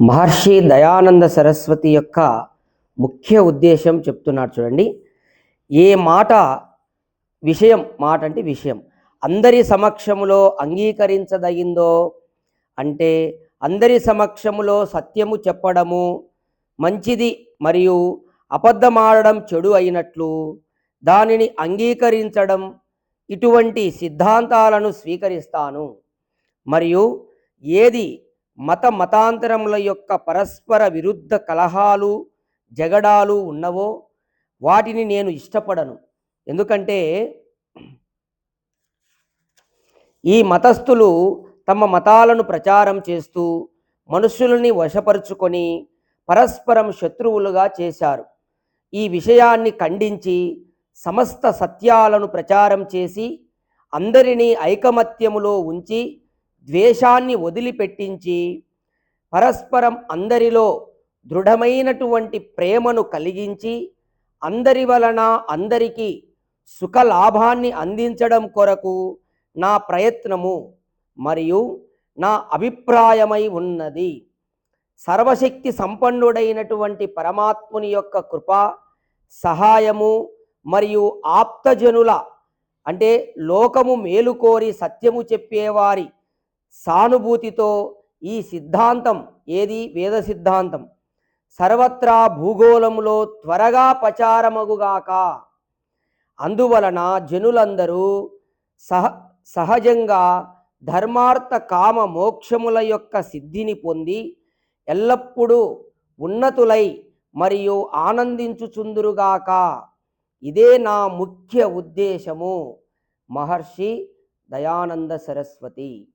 మహర్షి దయానంద సరస్వతి యొక్క ముఖ్య ఉద్దేశం చెప్తున్నాడు చూడండి. ఏ మాట విషయం మాట అంటే విషయం. అందరి సమక్షములో అంగీకరించదగిందో అంటే అందరి సమక్షములో సత్యము చెప్పడము మంచిది మరియు అబద్ధమాడడం చెడు అయినట్లు దానిని అంగీకరించడం ఇటువంటి సిద్ధాంతాలను స్వీకరిస్తాను. మరియు ఏది మత మతాంతరముల యొక్క పరస్పర విరుద్ధ కలహాలు జగడాలు ఉన్నవో వాటిని నేను ఇష్టపడను. ఎందుకంటే ఈ మతస్థులు తమ మతాలను ప్రచారం చేస్తూ మనుషులని వశపరుచుకొని పరస్పరం శత్రువులుగా చేశారు. ఈ విషయాన్ని ఖండించి సమస్త సత్యాలను ప్రచారం చేసి అందరినీ ఐకమత్యములో ఉంచి ద్వేషాన్ని వదిలిపెట్టించి పరస్పరం అందరిలో దృఢమైనటువంటి ప్రేమను కలిగించి అందరి వలన అందరికీ సుఖలాభాన్ని అందించడం కొరకు నా ప్రయత్నము మరియు నా అభిప్రాయమై ఉన్నది. సర్వశక్తి సంపన్నుడైనటువంటి పరమాత్ముని యొక్క కృప సహాయము మరియు ఆప్తజనుల అంటే లోకము మేలుకోరి సత్యము చెప్పేవారి సానుభూతితో ఈ సిద్ధాంతం ఏది? వేద సిద్ధాంతం. సర్వత్రా భూగోళములో త్వరగా ప్రచారమగుగాక. అందువలన జనులందరూ సహ సహజంగా ధర్మార్థ కామ మోక్షముల యొక్క సిద్ధిని పొంది ఎల్లప్పుడూ ఉన్నతులై మరియు ఆనందించుచుందురుగాక. ఇదే నా ముఖ్య ఉద్దేశము. మహర్షి దయానంద సరస్వతి.